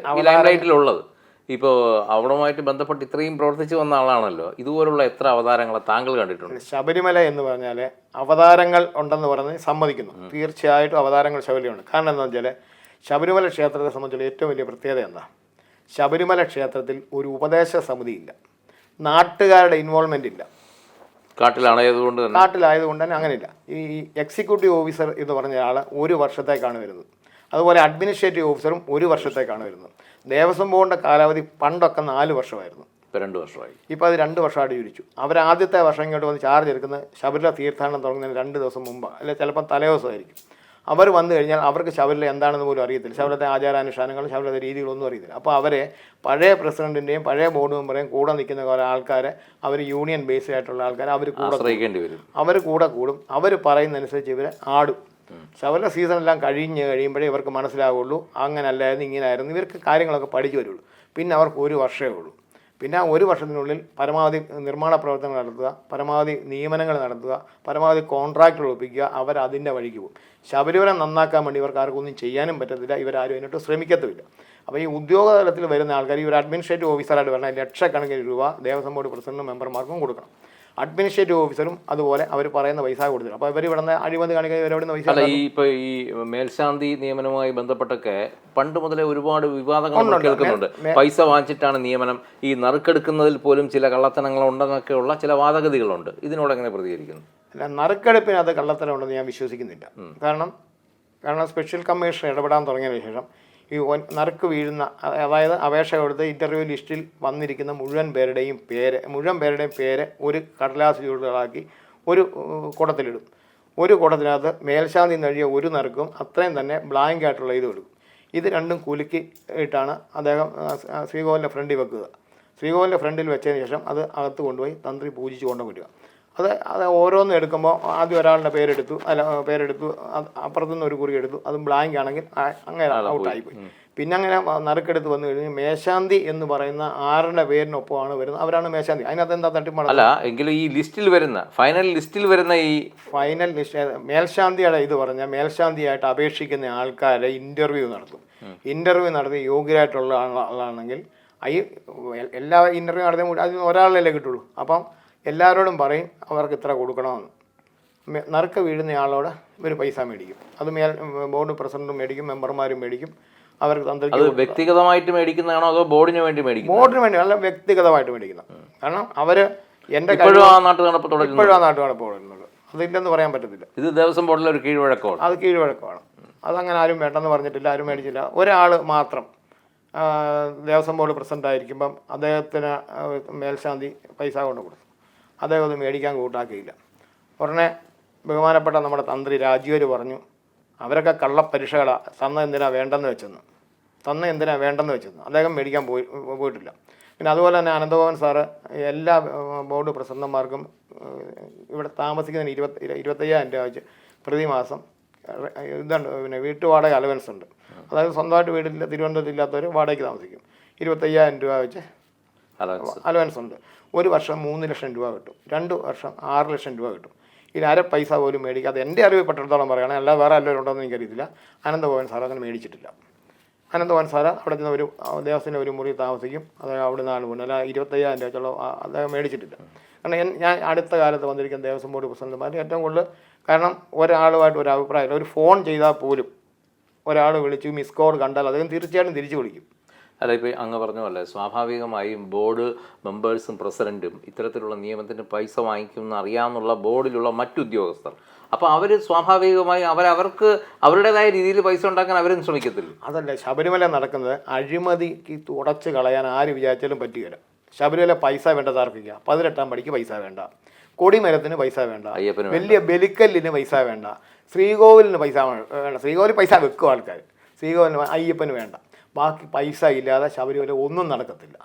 ഇപ്പോൾ അവിടുമായിട്ട് ബന്ധപ്പെട്ട് ഇത്രയും പ്രവർത്തിച്ചു വന്ന ആളാണല്ലോ. ഇതുപോലുള്ള എത്ര അവതാരങ്ങളെ താങ്കൾ കണ്ടിട്ടുണ്ട്? ശബരിമല എന്ന് പറഞ്ഞാൽ അവതാരങ്ങൾ ഉണ്ടെന്ന് പറഞ്ഞ് സമ്മതിക്കുന്നു. തീർച്ചയായിട്ടും അവതാരങ്ങൾ ശബരിമലയുണ്ട്. കാരണം എന്താണെന്ന് വെച്ചാൽ ശബരിമല ക്ഷേത്രത്തെ സംബന്ധിച്ചുള്ള ഏറ്റവും വലിയ പ്രത്യേകത എന്താ? ശബരിമല ക്ഷേത്രത്തിൽ ഒരു ഉപദേശ സമിതി ഇല്ല നാട്ടുകാരുടെ ഇൻവോൾവ്മെന്റ് ഇല്ല. കാട്ടിലാണതുകൊണ്ട് തന്നെ. നാട്ടിലായതുകൊണ്ട് തന്നെ അങ്ങനെയില്ല. ഈ എക്സിക്യൂട്ടീവ് ഓഫീസർ എന്ന് പറഞ്ഞ ആൾ ഒരു വർഷത്തേക്കാണ് വരുന്നത്. അതുപോലെ അഡ്മിനിസ്ട്രേറ്റീവ് ഓഫീസറും ഒരു വർഷത്തേക്കാണ് വരുന്നത്. ദേവസ്വം ബോർഡിന്റെ കാലാവധി പണ്ടൊക്കെ നാല് വർഷമായിരുന്നു. ഇപ്പൊ രണ്ട് വർഷമായി. ഇപ്പോൾ അത് രണ്ട് വർഷമായിട്ട് ചുരിച്ചു അവർ ആദ്യത്തെ വർഷം ഇങ്ങോട്ട് വന്ന് ചാർജ് എടുക്കുന്നത് ശബരിമല തീർത്ഥാടനം തുടങ്ങുന്നതിന് രണ്ട് ദിവസം മുമ്പ്. അല്ലെ ചിലപ്പം തലേദിവസമായിരിക്കും അവർ വന്നു കഴിഞ്ഞാൽ അവർക്ക് ശബരിമല എന്താണെന്ന് പോലും അറിയത്തില്ല. ശബരിമലത്തെ ആചാരാനുഷ്ഠാനങ്ങളും ശബരിമലത്തെ രീതികളൊന്നും അറിയത്തില്ല. അപ്പോൾ അവരെ പഴയ പ്രസിഡന്റിന്റെയും പഴയ ബോർഡ് മെമ്പറേയും കൂടെ നിൽക്കുന്ന കുറേ ആൾക്കാരെ അവർ യൂണിയൻ ബേസ്ഡ് ആയിട്ടുള്ള ആൾക്കാരെ അവർ കൂടെ അവർ കൂടെ കൂടും. അവർ പറയുന്നതനുസരിച്ച് ഇവർ ആടും. ശബരിമല സീസൺ എല്ലാം കഴിഞ്ഞ് കഴിയുമ്പോഴേ ഇവർക്ക് മനസ്സിലാവുള്ളൂ. അങ്ങനല്ലായിരുന്നു ഇങ്ങനെയായിരുന്നു ഇവർക്ക് കാര്യങ്ങളൊക്കെ പഠിച്ചു വരുള്ളൂ. പിന്നെ അവർക്ക് ഒരു വർഷമേ ഉള്ളൂ. പിന്നെ ആ ഒരു വർഷത്തിനുള്ളിൽ പരമാവധി നിർമ്മാണ പ്രവർത്തനങ്ങൾ നടത്തുക പരമാവധി നിയമനങ്ങൾ നടത്തുക പരമാവധി കോൺട്രാക്റ്റുകൾ ഒപ്പിക്കുക അവർ അതിന്റെ വഴിക്ക് പോകും. ശബരിമല നന്നാക്കാൻ വേണ്ടി ഇവർക്ക് ആർക്കും ഒന്നും ചെയ്യാനും പറ്റത്തില്ല ഇവരാരും അതിനോട്ട് ശ്രമിക്കത്തുമില്ല. അപ്പോൾ ഈ ഉദ്യോഗ തലത്തിൽ വരുന്ന ആൾക്കാർ ഒരു അഡ്മിനിസ്ട്രേറ്റീവ് ഓഫീസറായിട്ട് വരണം ലക്ഷക്കണക്കിന് രൂപ ദേവസ്വം ബോർഡ് പ്രസിഡന്റും മെമ്പർമാർക്കും കൊടുക്കണം. അഡ്മിനിസ്ട്രേറ്റീവ് ഓഫീസറും അതുപോലെ അവർ പറയുന്ന പൈസ കൊടുത്തു അപ്പോൾ ഇവർ ഇവിടെ നിന്ന് അഴിമതി കാണിക്കാൻ ഇവരോട് പൈസ അല്ല ഈ ഇപ്പൊ ഈ മേൽശാന്തി നിയമനവുമായി ബന്ധപ്പെട്ടൊക്കെ പണ്ട് മുതലേ ഒരുപാട് വിവാദങ്ങൾ കേൾക്കുന്നുണ്ട്. പൈസ വാങ്ങിച്ചിട്ടാണ് നിയമനം ഈ നറുക്കെടുക്കുന്നതിൽ പോലും ചില കള്ളത്തനങ്ങൾ ഉണ്ടെന്നൊക്കെയുള്ള ചില വാദഗതികളുണ്ട്. ഇതിനോട് എങ്ങനെ പ്രതികരിക്കുന്നു? അല്ല നറുക്കെടുപ്പിന് അത് കള്ളത്തരമുണ്ടെന്ന് ഞാൻ വിശ്വസിക്കുന്നില്ല. കാരണം കാരണം സ്പെഷ്യൽ കമ്മീഷൻ ഇടപെടാൻ തുടങ്ങിയതിന് ശേഷം ഈ നറുക്ക് വീഴുന്ന അതായത് അപേക്ഷ കൊടുത്ത് ഇന്റർവ്യൂ ലിസ്റ്റിൽ വന്നിരിക്കുന്ന മുഴുവൻ പേരുടെയും പേര് മുഴുവൻ പേരുടെയും പേര് ഒരു കടലാസ് ചൂടുകളാക്കി ഒരു കുടത്തിലിടും ഒരു കുടത്തിനകത്ത് മേൽശാന്തി നഴിയ ഒരു നറുക്കും അത്രയും തന്നെ ബ്ലാങ്ക് ആയിട്ടുള്ള ഇത് കൊടുക്കും. ഇത് രണ്ടും കുലുക്കി ഇട്ടാണ് അദ്ദേഹം ശ്രീകോവിലിന്റെ ഫ്രണ്ടിൽ വെക്കുക. ശ്രീകോവിലിന്റെ ഫ്രണ്ടിൽ വെച്ചതിന് ശേഷം അത് അകത്ത് കൊണ്ടുപോയി തന്ത്രി പൂജിച്ച് കൊണ്ട് അത് അത് ഓരോന്നും എടുക്കുമ്പോൾ ആദ്യം ഒരാളുടെ പേരെടുത്തു അല്ല പേരെടുത്തു അപ്പുറത്തു നിന്ന് ഒരു കുറി എടുത്തു അതും ബ്ലാങ്ക് ആണെങ്കിൽ അങ്ങനെ ഔട്ടായി പോയി. പിന്നെ അങ്ങനെ നറുക്കെടുത്ത് വന്നു കഴിഞ്ഞാൽ മേശാന്തി എന്ന് പറയുന്ന ആരുടെ പേരിനൊപ്പമാണ് വരുന്നത്? അവരാണ് മേശാന്തി. അതിനകത്ത് എന്താ തട്ടിപ്പാണ് അല്ല എങ്കിലും ഈ ലിസ്റ്റിൽ വരുന്ന ഫൈനൽ ലിസ്റ്റിൽ വരുന്ന ഈ ഫൈനൽ ലിസ്റ്റ് മേൽശാന്തിയുടെ ഇത് പറഞ്ഞാൽ മേൽശാന്തിയായിട്ട് അപേക്ഷിക്കുന്ന ആൾക്കാരെ ഇന്റർവ്യൂ നടത്തും. ഇന്റർവ്യൂ നടത്തി യോഗ്യരായിട്ടുള്ള ആള- ആളാണെങ്കിൽ ഈ എല്ലാ ഇന്റർവ്യൂ നടത്തിയ അതിന് അതിൽ നിന്ന് ഒരാളല്ലേ കിട്ടുള്ളൂ. അപ്പം എല്ലാവരോടും പറയും അവർക്ക് ഇത്ര കൊടുക്കണമെന്ന്. നറുക്ക് വീഴുന്ന ആളോട് ഇവർ പൈസ മേടിക്കും. അത് മേൽ ബോർഡ് പ്രസിഡന്റും മേടിക്കും മെമ്പർമാരും മേടിക്കും. അവർക്ക് തന്ത്രിക്ക് വ്യക്തിഗതമായിട്ട് മേടിക്കുന്നതാണോ അതോ ബോർഡിന് വേണ്ടി മേടിക്കും ബോർഡിന് വേണ്ടി അല്ല വ്യക്തിഗതമായിട്ട് മേടിക്കുന്നത് കാരണം അവർ എന്റെ ഇപ്പോഴും ആ നാട്ടു നടപ്പ് തുടരുന്നു ഇപ്പോഴും ആ നാട്ടുകാരെ പോകുന്നത് അതില്ലെന്ന് പറയാൻ പറ്റത്തില്ല. ഇത് ദേവസ്വം ബോർഡിലെ ഒരു കീഴ്വഴക്കമാണ്. അത് കീഴ്വഴക്കമാണ്. അതങ്ങനെ ആരും വേണ്ടെന്ന് പറഞ്ഞിട്ടില്ല ആരും മേടിച്ചില്ല. ഒരാൾ മാത്രം ദേവസ്വം ബോർഡ് പ്രസിഡന്റ് ആയിരിക്കുമ്പം അദ്ദേഹത്തിന് മേൽശാന്തി പൈസ കൊണ്ട് കൊടുത്തു അദ്ദേഹം അത് മേടിക്കാൻ കൂട്ടാക്കിയില്ല. ഉടനെ ബഹുമാനപ്പെട്ട നമ്മുടെ തന്ത്രി രാജീവര് പറഞ്ഞു അവരൊക്കെ കള്ളപ്പരീക്ഷകളാണ് തന്ന എന്തിനാ വേണ്ടെന്ന് വെച്ചെന്ന്. തന്ന എന്തിനാ വേണ്ടെന്ന് വെച്ചെന്ന്. അദ്ദേഹം മേടിക്കാൻ പോയി പോയിട്ടില്ല. പിന്നെ അതുപോലെ തന്നെ അനന്തഭവൻ സാറ് എല്ലാ ബോർഡ് പ്രസിഡന്റുമാർക്കും ഇവിടെ താമസിക്കുന്നതിന് ഇരുപത്തി ഇരുപത്തയ്യായിരം രൂപ വെച്ച് പ്രതിമാസം ഇതുണ്ട് പിന്നെ വീട്ടുവാടക അലവൻസ് ഉണ്ട് അതായത് സ്വന്തമായിട്ട് വീടില്ല തിരുവനന്തപുരത്ത് ഇല്ലാത്തവർ വാടകയ്ക്ക് താമസിക്കും. ഇരുപത്തയ്യായിരം രൂപ വെച്ച് അലവൻസ്. ഉണ്ട്. ഒരു വർഷം മൂന്ന് ലക്ഷം രൂപ കിട്ടും. രണ്ട് വർഷം ആറ് ലക്ഷം രൂപ കിട്ടും. ഇതിൽ അര പൈസ പോലും മേടിക്കാതെ എന്റെ അറിവ് പെട്ടിടത്തോളം പറയുകയാണ് അല്ലാതെ വേറെ എല്ലാവരും ഉണ്ടോയെന്ന് എനിക്കറിയത്തില്ല. അനന്തഭവൻ സാർ അങ്ങനെ മേടിച്ചിട്ടില്ല. അനന്തഭവൻ സാർ അവിടെ നിന്ന് ഒരു ആ, ഒരു മുറി താമസിക്കും. അത് അവിടെ നിന്നാണ് പോകുന്നത് അല്ല ഇരുപത്തയ്യായിരം രൂപ വെച്ചുള്ള അദ്ദേഹം മേടിച്ചിട്ടില്ല. കാരണം ഞാൻ അടുത്ത കാലത്ത് വന്നിരിക്കുന്ന ദേവസ്വം ബോർഡ് പ്രസിഡന്റുമാർ ഏറ്റവും കൂടുതൽ കാരണം ഒരാളുമായിട്ട് ഒരു അഭിപ്രായമില്ല. ഒരു ഫോൺ ചെയ്താൽ പോലും ഒരാൾ വിളിച്ചു മിസ് കോൾ കണ്ടാൽ അദ്ദേഹം തീർച്ചയായിട്ടും തിരിച്ചു വിളിക്കും. അല്ല ഇപ്പോൾ അങ്ങ് പറഞ്ഞ പോലെ സ്വാഭാവികമായും ബോർഡ് മെമ്പേഴ്സും പ്രസിഡന്റും ഇത്തരത്തിലുള്ള നിയമത്തിന് പൈസ വാങ്ങിക്കുമെന്ന് അറിയാമെന്നുള്ള ബോർഡിലുള്ള മറ്റുദ്യോഗസ്ഥർ. അപ്പോൾ അവർ സ്വാഭാവികമായും അവരവർക്ക് അവരുടേതായ രീതിയിൽ പൈസ ഉണ്ടാക്കാൻ അവരും ശ്രമിക്കത്തില്ല. അതല്ല ശബരിമല നടക്കുന്നത് അഴിമതിക്ക് തുടച്ച് കളയാൻ ആര് വിചാരിച്ചാലും പറ്റുകയില്ല. ശബരിമല പൈസ വേണ്ട താർക്കിക്കുക പതിനെട്ടാം പടിക്ക് പൈസ വേണ്ട. കൊടിമരത്തിന് പൈസ വേണ്ട. അയ്യപ്പന് വലിയ ബലിക്കല്ലിന് പൈസ വേണ്ട. ശ്രീകോവിലിന് പൈസ വേണ്ട. ശ്രീകോവിൽ പൈസ വെക്കും ആൾക്കാർ ശ്രീകോവിലിന് അയ്യപ്പന് വേണ്ട. ബാക്കി പൈസ ഇല്ലാതെ ശബരിമല ഒന്നും നടക്കത്തില്ല.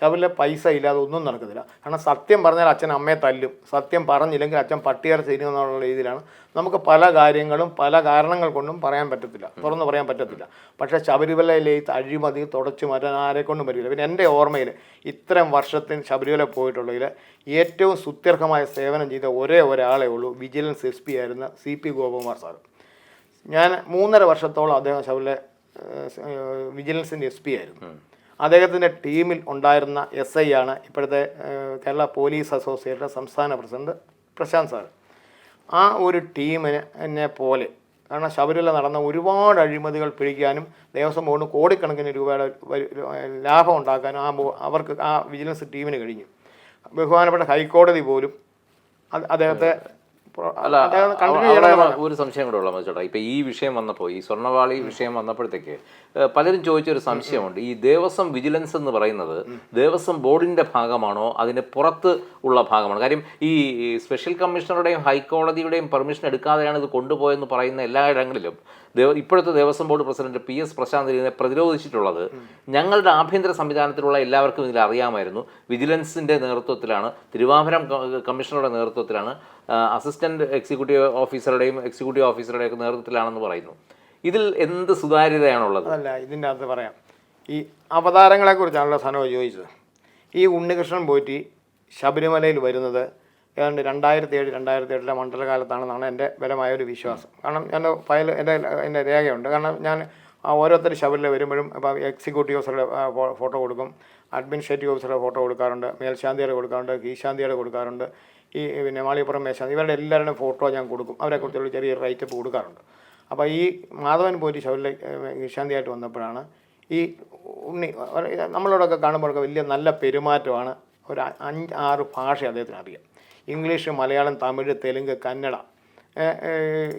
ശബരിമല പൈസ ഇല്ലാതെ ഒന്നും നടക്കത്തില്ല. കാരണം സത്യം പറഞ്ഞാൽ അച്ഛൻ അമ്മയെ തല്ലും. സത്യം പറഞ്ഞില്ലെങ്കിൽ അച്ഛൻ പട്ടിയറ ചെയ്യുന്നുള്ള രീതിയിലാണ്. നമുക്ക് പല കാര്യങ്ങളും പല കാരണങ്ങൾ കൊണ്ടും പറയാൻ പറ്റത്തില്ല. തുറന്നു പറയാൻ പറ്റത്തില്ല. പക്ഷേ ശബരിമലയിലെ ഈ അഴിമതി തുടച്ചു മാറ്റാൻ ആരെക്കൊണ്ടും പറ്റില്ല. പിന്നെ എന്റെ ഓർമ്മയിൽ ഇത്രയും വർഷത്തിന് ശബരിമല പോയിട്ടുള്ളതിൽ ഏറ്റവും സുത്യർഹമായ സേവനം ചെയ്ത ഒരേ ഒരാളെ ഉള്ളൂ. വിജിലൻസ് എസ് പി ആയിരുന്ന സി പി ഗോപകുമാർ സാർ ഞാൻ മൂന്നര വർഷത്തോളം അദ്ദേഹം ശബരിമല വിജിലൻസിന്റെ എസ് പി ആയിരുന്നു. അദ്ദേഹത്തിന്റെ ടീമിൽ ഉണ്ടായിരുന്ന എസ് ഐ ആണ് ഇപ്പോഴത്തെ കേരള പോലീസ് അസോസിയേഷൻ സംസ്ഥാന പ്രസിഡന്റ് പ്രശാന്ത് സാർ ആ ഒരു ടീമിന് എന്നെ പോലെ കാരണം ശബരിമല നടന്ന ഒരുപാട് അഴിമതികൾ പിടിക്കാനും ദേവസ്വം ബോർഡിന് കോടിക്കണക്കിന് രൂപയുടെ ലാഭം ഉണ്ടാക്കാനും ആ അവർക്ക് ആ വിജിലൻസ് ടീമിന് കഴിഞ്ഞു. ബഹുമാനപ്പെട്ട ഹൈക്കോടതി പോലും അദ്ദേഹത്തെ അല്ല ഒരു സംശയം കൂടെ ഉള്ള ചേട്ടാ ഇപ്പൊ ഈ വിഷയം വന്നപ്പോൾ ഈ സ്വർണവാളി വിഷയം വന്നപ്പോഴത്തേക്ക് പലരും ചോദിച്ചൊരു സംശയമുണ്ട്. ഈ ദേവസ്വം വിജിലൻസ് എന്ന് പറയുന്നത് ദേവസ്വം ബോർഡിന്റെ ഭാഗമാണോ? അതിന് പുറത്ത് ഉള്ള ഭാഗമാണോ? കാര്യം ഈ സ്പെഷ്യൽ കമ്മീഷണറുടെയും ഹൈക്കോടതിയുടെയും പെർമിഷൻ എടുക്കാതെയാണ് ഇത് കൊണ്ടുപോയെന്ന് പറയുന്ന എല്ലാ ഇടങ്ങളിലും ദേവ ഇപ്പോഴത്തെ Devaswom board president P S Prashanth ഇതിനെ പ്രതിരോധിച്ചിട്ടുള്ളത് ഞങ്ങളുടെ ആഭ്യന്തര സംവിധാനത്തിലുള്ള എല്ലാവർക്കും ഇതിൽ അറിയാമായിരുന്നു. വിജിലൻസിന്റെ നേതൃത്വത്തിലാണ് തിരുവാഭരം കമ്മീഷണറുടെ നേതൃത്വത്തിലാണ് അസിസ്റ്റന്റ് എക്സിക്യൂട്ടീവ് ഓഫീസറുടെയും എക്സിക്യൂട്ടീവ് ഓഫീസറുടെയും നേതൃത്വത്തിലാണെന്ന് പറയുന്നു. ഇതിൽ എന്ത് സുതാര്യതയാണുള്ളത്? അതല്ല ഇതിന്റെ അകത്ത് പറയാം. ഈ അവതാരങ്ങളെ കുറിച്ചാണല്ലോ സനോ ചോദിച്ചത്. ഈ ഉണ്ണികൃഷ്ണൻ പോറ്റി ശബരിമലയിൽ വരുന്നത് ഏതാണ്ട് രണ്ടായിരത്തി ഏഴ് രണ്ടായിരത്തി എട്ടിലെ മണ്ഡലകാലത്താണെന്നാണ് എന്റെ ബലമായ ഒരു വിശ്വാസം. കാരണം ഞാൻ ഫയൽ എന്റെ എന്റെ രേഖയുണ്ട്. കാരണം ഞാൻ ഓരോരുത്തർ ശബരിമല വരുമ്പോഴും ഇപ്പോൾ എക്സിക്യൂട്ടീവ് ഓഫീസറുടെ ഫോട്ടോ കൊടുക്കും. അഡ്മിനിസ്ട്രേറ്റീവ് ഓഫീസറുടെ ഫോട്ടോ കൊടുക്കാറുണ്ട്. മേൽശാന്തിയുടെ കൊടുക്കാറുണ്ട്. കീശാന്തിയുടെ കൊടുക്കാറുണ്ട്. ഈ പിന്നെ മാളിയപ്പുറം മേശാന്തി. ഇവരുടെ എല്ലാവരുടെയും ഫോട്ടോ ഞാൻ കൊടുക്കും. അവരെക്കുറിച്ചുള്ള ചെറിയ റൈറ്റപ്പ് കൊടുക്കാറുണ്ട്. അപ്പോൾ ഈ മാധവൻ പോയിട്ട് ശബരിലെ കീശാന്തിയായിട്ട് വന്നപ്പോഴാണ് ഈ ഉണ്ണി നമ്മളോടൊക്കെ കാണുമ്പോഴൊക്കെ വലിയ നല്ല പെരുമാറ്റമാണ് ഒരു അഞ്ച് ആറ് ഭാഷ അദ്ദേഹത്തിന് അറിയാം. ഇംഗ്ലീഷ് മലയാളം തമിഴ് തെലുങ്ക് കന്നഡ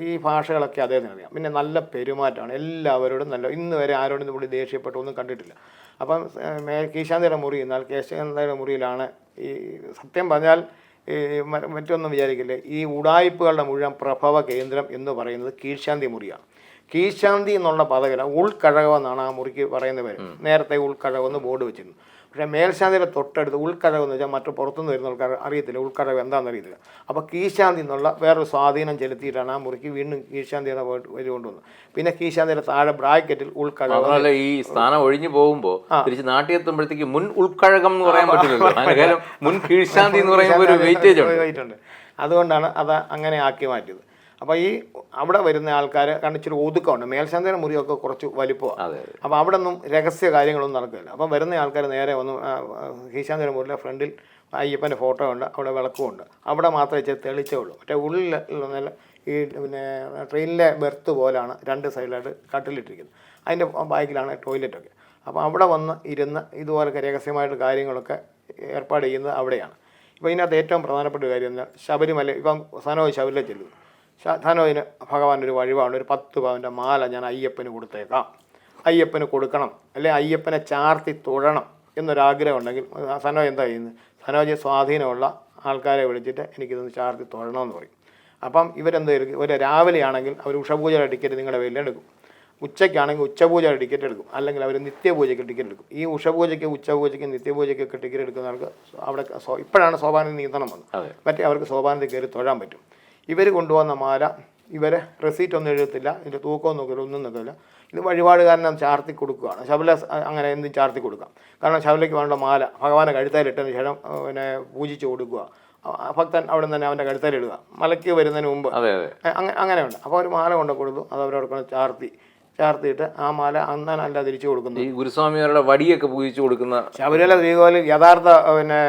ഈ ഭാഷകളൊക്കെ അദ്ദേഹത്തിന് അറിയാം. പിന്നെ നല്ല പെരുമാറ്റമാണ്. എല്ലാവരോടും നല്ല ഇന്ന് വരെ ആരോടും പുള്ളി ദേഷ്യപ്പെട്ട ഒന്നും കണ്ടിട്ടില്ല. അപ്പം കീശാന്തിയുടെ മുറി എന്നാൽ കേശാന്തിയുടെ മുറിയിലാണ് ഈ സത്യം പറഞ്ഞാൽ മറ്റൊന്നും വിചാരിക്കില്ലേ? ഈ ഉടായ്പകളുടെ മുഴുവൻ പ്രഭവ കേന്ദ്രം എന്ന് പറയുന്നത് കീഴ്ശാന്തി മുറിയാണ്. കീഴ്ശാന്തി എന്നുള്ള പദവില്ല ഉൾക്കഴകം എന്നാണ് ആ മുറിക്ക് പറയുന്ന പേര്. നേരത്തെ ഉൾക്കഴകം എന്ന് ബോർഡ് വെച്ചിരുന്നു. പക്ഷേ മേൽശാന്തിയുടെ തൊട്ടടുത്ത് ഉൾക്കടവ് എന്ന് വെച്ചാൽ മറ്റു പുറത്തുനിന്ന് വരുന്ന ആൾക്കാർ അറിയത്തില്ല. ഉൾക്കടവ് എന്താണെന്ന് അറിയത്തില്ല അപ്പോൾ കീശാന്തി എന്നുള്ള വേറൊരു സ്വാധീനം ചെലുത്തിയിട്ടാണ് ആ മുറിക്ക് വീണ്ടും കീശാന്തിയുടെ പേര് കൊണ്ടുവന്നത്. പിന്നെ കീശാന്തിയുടെ താഴെ ബ്രാക്കറ്റിൽ മാത്രമല്ല ഈ സ്ഥാനം ഒഴിഞ്ഞു പോകുമ്പോൾ തിരിച്ച് നാട്ടിൽ എത്തുമ്പോഴത്തേക്ക് മുൻ ഉൾക്കഴകം എന്ന് പറയാൻ പറ്റില്ലല്ലോ മുൻ കീഴ്ശാന്തി എന്ന് പറയുമ്പോൾ ഒരു വെയിറ്റേജ് ഉണ്ട്. അതുകൊണ്ടാണ് അത് അങ്ങനെ ആക്കി മാറ്റിയത്. അപ്പോൾ ഈ അവിടെ വരുന്ന ആൾക്കാർ കാരണം ഇച്ചിരി ഒതുക്കമുണ്ട്. മേൽശാന്തിയുടെ മുറിയൊക്കെ കുറച്ച് വലിപ്പമാണ് അപ്പോൾ അവിടെ ഒന്നും രഹസ്യ കാര്യങ്ങളൊന്നും നടക്കില്ല. അപ്പം വരുന്ന ആൾക്കാർ നേരെ ഒന്ന് ഹീശാന്തിയുടെ മുറിയിലെ ഫ്രണ്ടിൽ അയ്യപ്പന്റെ ഫോട്ടോ ഉണ്ട് അവിടെ വിളക്കുമുണ്ട് അവിടെ മാത്രമേ ഇച്ചിരി തെളിച്ചേ ഉള്ളൂ. മറ്റേ ഉള്ളിലുള്ള നല്ല ഈ പിന്നെ ട്രെയിനിലെ ബെർത്ത് പോലാണ് രണ്ട് സൈഡിലായിട്ട് കട്ടിലിട്ടിരിക്കുന്നത്. അതിന്റെ ബാക്കിലാണ് ടോയ്ലറ്റൊക്കെ. അപ്പോൾ അവിടെ വന്ന് ഇരുന്ന് ഇതുപോലൊക്കെ രഹസ്യമായിട്ട് കാര്യങ്ങളൊക്കെ ഏർപ്പാട് ചെയ്യുന്നത് അവിടെയാണ്. ഇപ്പോൾ ഇതിനകത്ത് ഏറ്റവും പ്രധാനപ്പെട്ട കാര്യം എന്നാൽ ശബരിമല ഇപ്പം സനോ ശബരിമല ചെല്ലുന്നു. ധനോജിന് ഭഗവാൻ ഒരു വഴിപാട് ഒരു പത്ത് പവന്റെ മാല ഞാൻ അയ്യപ്പന് കൊടുത്തേക്കാം. അയ്യപ്പന് കൊടുക്കണം. അല്ലെ അയ്യപ്പനെ ചാർത്തി തൊഴണം എന്നൊരാഗ്രഹം ഉണ്ടെങ്കിൽ സനോജ് എന്താ ചെയ്യുന്നത് സനോജ് സ്വാധീനമുള്ള ആൾക്കാരെ വിളിച്ചിട്ട് എനിക്കിതൊന്ന് ചാർത്തി തൊഴണമെന്ന് പറയും. അപ്പം ഇവരെന്ത് ഒരു രാവിലെയാണെങ്കിൽ അവർ ഉഷപൂജയുടെ ടിക്കറ്റ് നിങ്ങളുടെ പേരിൽ എടുക്കും. ഉച്ചയ്ക്കാണെങ്കിൽ ഉച്ചപൂജയുടെ ടിക്കറ്റ് എടുക്കും. അല്ലെങ്കിൽ അവർ നിത്യപൂജയ്ക്ക് ടിക്കറ്റ് എടുക്കും. ഈ ഉഷപൂജയ്ക്ക് ഉച്ചപൂജയ്ക്ക് നിത്യപൂജയ്ക്കൊക്കെ ടിക്കറ്റ് എടുക്കുന്നവർക്ക് അവിടെ ഇപ്പോഴാണ് സോപാനം നീന്തണം വന്നത്. മറ്റേ അവർക്ക് സോപാനത്തിൽ കയറി തൊഴാൻ പറ്റും. ഇവർ കൊണ്ടുവന്ന മാല ഇവരെ റെസീറ്റ് ഒന്നും എഴുതത്തില്ല ഇതിന്റെ തൂക്കമൊന്നും നോക്കില്ല ഒന്നും നോക്കില്ല ഇത് വഴിപാടുകാരനെ ചാർത്തി കൊടുക്കുകയാണ്. ശബല അങ്ങനെ എന്തും ചാർത്തി കൊടുക്കാം. കാരണം ശബലയ്ക്ക് വേണ്ട മാല ഭഗവാനെ കഴുത്താലിട്ടതിന് ശേഷം പിന്നെ പൂജിച്ച് കൊടുക്കുക. ഭക്തൻ അവിടെ നിന്ന് തന്നെ അവന്റെ കഴുത്താലിടുക മലയ്ക്ക് വരുന്നതിന് മുമ്പ്. അങ്ങനെ അങ്ങനെയുണ്ട്. അപ്പോൾ ഒരു മാല കൊണ്ട് കൊടുത്തു അത് അവരവിടെ കൊണ്ട് ചാർത്തി. ചാർത്തിയിട്ട് ആ മാല അന്നല്ല തിരിച്ചു കൊടുക്കുന്നത്. ഈ ഗുരുസ്വാമിമാരുടെ വടിയൊക്കെ പൂജിച്ചു കൊടുക്കുന്ന ശബരിമല ശ്രീകോവിൽ യഥാർത്ഥ പിന്നെ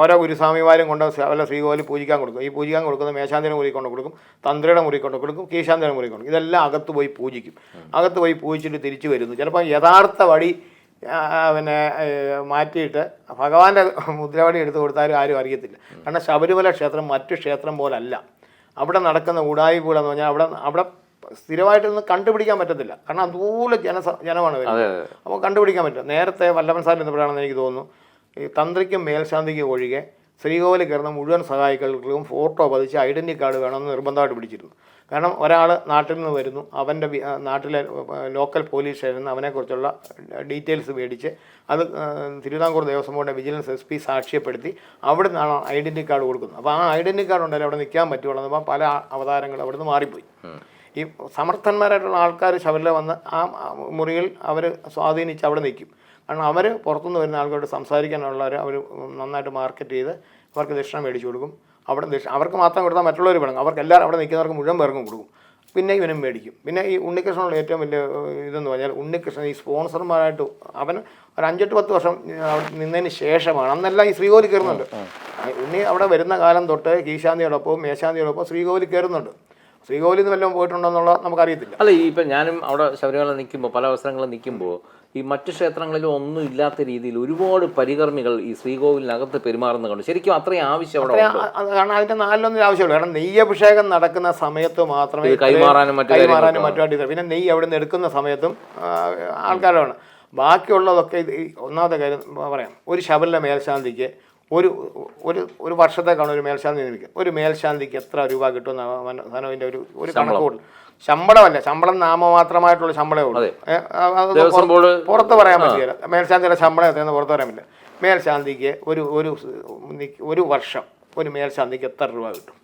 ഓരോ ഗുരുസ്വാമിമാരും കൊണ്ട് ശബരിമല ശ്രീകോലി പൂജിക്കാൻ കൊടുക്കും. ഈ പൂജിക്കാൻ കൊടുക്കുന്ന മേശാന്തിനെ മുറി കൊണ്ട് കൊടുക്കും തന്ത്രിയുടെ മുറി കൊണ്ട് കൊടുക്കും കീശാന്തിയുടെ മുറി കൊണ്ട് ഇതെല്ലാം അകത്ത് പോയി പൂജിക്കും. അകത്ത് പോയി പൂജിച്ചിട്ട് തിരിച്ചു വരുന്നു. ചിലപ്പോൾ യഥാർത്ഥ വടി പിന്നെ മാറ്റിയിട്ട് ഭഗവാന്റെ മുദ്രവടി എടുത്തു കൊടുത്താലും ആരും അറിയത്തില്ല. കാരണം ശബരിമല ക്ഷേത്രം മറ്റു ക്ഷേത്രം പോലല്ല. അവിടെ നടക്കുന്ന ഉടായിപ്പൂടെന്ന് പറഞ്ഞാൽ അവിടെ അവിടെ സ്ഥിരമായിട്ടൊന്നും കണ്ടുപിടിക്കാൻ പറ്റത്തില്ല. കാരണം അതുപോലെ ജന ജനമാണ് വരുന്നത്. അപ്പോൾ കണ്ടുപിടിക്കാൻ പറ്റും നേരത്തെ വല്ലഭൻ സാറിൽ നിന്നപ്പോഴാണെന്ന് എനിക്ക് തോന്നുന്നു ഈ തന്ത്രിക്കും മേൽശാന്തിക്കും ഒഴികെ ശ്രീകോവിൽ കയറുന്ന മുഴുവൻ സഹായികൾക്കും ഫോട്ടോ പതിച്ച് ഐഡന്റി കാർഡ് വേണമെന്ന് നിർബന്ധമായിട്ട് പിടിച്ചിരുന്നു. കാരണം ഒരാൾ നാട്ടിൽ നിന്ന് വരുന്നു അവന്റെ നാട്ടിലെ ലോക്കൽ പോലീസ് സ്റ്റേഷനിൽ നിന്ന് അവനെക്കുറിച്ചുള്ള ഡീറ്റെയിൽസ് മേടിച്ച് അത് തിരുവിതാംകൂർ ദേവസ്വം ബോർഡിന്റെ വിജിലൻസ് എസ് പി സാക്ഷ്യപ്പെടുത്തി അവിടെ നിന്നാണ് ഐഡന്റി കാർഡ് കൊടുക്കുന്നത്. അപ്പോൾ ആ ഐഡന്റി കാർഡ് ഉണ്ടെങ്കിൽ അവിടെ നിൽക്കാൻ പറ്റുള്ളൂ അപ്പോൾ പല അവതാരങ്ങളും അവിടെ നിന്ന് മാറിപ്പോയി ഈ സമർത്ഥന്മാരായിട്ടുള്ള ആൾക്കാർ ശബരിമല വന്ന് ആ മുറിയിൽ അവർ സ്വാധീനിച്ച് അവിടെ നിൽക്കും. കാരണം അവർ പുറത്തുനിന്ന് വരുന്ന ആൾക്കാരോട് സംസാരിക്കാനുള്ളവർ അവർ നന്നായിട്ട് മാർക്കറ്റ് ചെയ്ത് അവർക്ക് ദക്ഷിണ മേടിച്ചു കൊടുക്കും. അവിടെ ദക്ഷിണ അവർക്ക് മാത്രം കൊടുത്താൽ മറ്റുള്ളവർ വേണം അവർക്ക് എല്ലാവരും അവിടെ നിൽക്കുന്നവർക്ക് മുഴുവൻ പേർക്കും കൊടുക്കും. പിന്നെ ഇവനും മേടിക്കും. പിന്നെ ഈ ഉണ്ണികൃഷ്ണനുള്ള ഏറ്റവും വലിയ ഇതെന്ന് പറഞ്ഞാൽ ഉണ്ണികൃഷ്ണൻ ഈ സ്പോൺസർമാരായിട്ട് അവൻ ഒരു അഞ്ചെട്ട് പത്ത് വർഷം അവിടെ നിന്നതിന് ശേഷമാണ്. അന്നെല്ലാം ഈ ശ്രീകോലി കയറുന്നുണ്ട്. ഉണ്ണി അവിടെ വരുന്ന കാലം തൊട്ട് കീശാന്തിയോടൊപ്പം മേശാന്തിയോടൊപ്പം ശ്രീകോലി കയറുന്നുണ്ട്. ശ്രീകോവിലിൽ നിന്ന് വല്ലതും പോയിട്ടുണ്ടോ എന്നുള്ളത് നമുക്കറിയത്തില്ല. അല്ല ഈ ഇപ്പം ഞാനും അവിടെ ശബരിമല നിൽക്കുമ്പോൾ പല അവസരങ്ങളിൽ നിൽക്കുമ്പോൾ ഈ മറ്റ് ക്ഷേത്രങ്ങളിൽ ഒന്നും ഇല്ലാത്ത രീതിയിൽ ഒരുപാട് പരികർമ്മികൾ ഈ ശ്രീകോവിലിനകത്ത് പെരുമാറുന്നത് കണ്ടു ശരിക്കും അത്രയും ആവശ്യം അവിടെ കാരണം അതിന്റെ നാലിലൊന്നും ആവശ്യമുള്ളൂ കാരണം നെയ്യഭിഷേകം നടക്കുന്ന സമയത്ത് മാത്രമേ കൈമാറാനും മറ്റു കൈമാറാനും മറ്റുമായിട്ട് പിന്നെ നെയ്യ് അവിടെ നിന്ന് എടുക്കുന്ന സമയത്തും ആൾക്കാരാണ്. ബാക്കിയുള്ളതൊക്കെ ഇത് ഒന്നാമത്തെ കാര്യം പറയാം. ഒരു ശബരിമല മേൽശാന്തിക്ക് ഒരു ഒരു ഒരു വർഷത്തേക്കാണ് ഒരു മേൽശാന്തി നിയമിക്കുക. ഒരു മേൽശാന്തിക്ക് എത്ര രൂപ കിട്ടുമെന്ന് ധനവിന്റെ ഒരു ഒരു കണക്കുകൂടൽ ശമ്പളമല്ല ശമ്പളം നാമമാത്രമായിട്ടുള്ള ശമ്പളമേ ഉള്ളൂ. പുറത്ത് പറയാൻ പറ്റില്ല. മേൽശാന്തിയുടെ ശമ്പളം എത്രയെന്ന് പുറത്ത് പറയാൻ പറ്റില്ല. മേൽശാന്തിക്ക് ഒരു ഒരു ഒരു വർഷം ഒരു മേൽശാന്തിക്ക് എത്ര രൂപ കിട്ടും?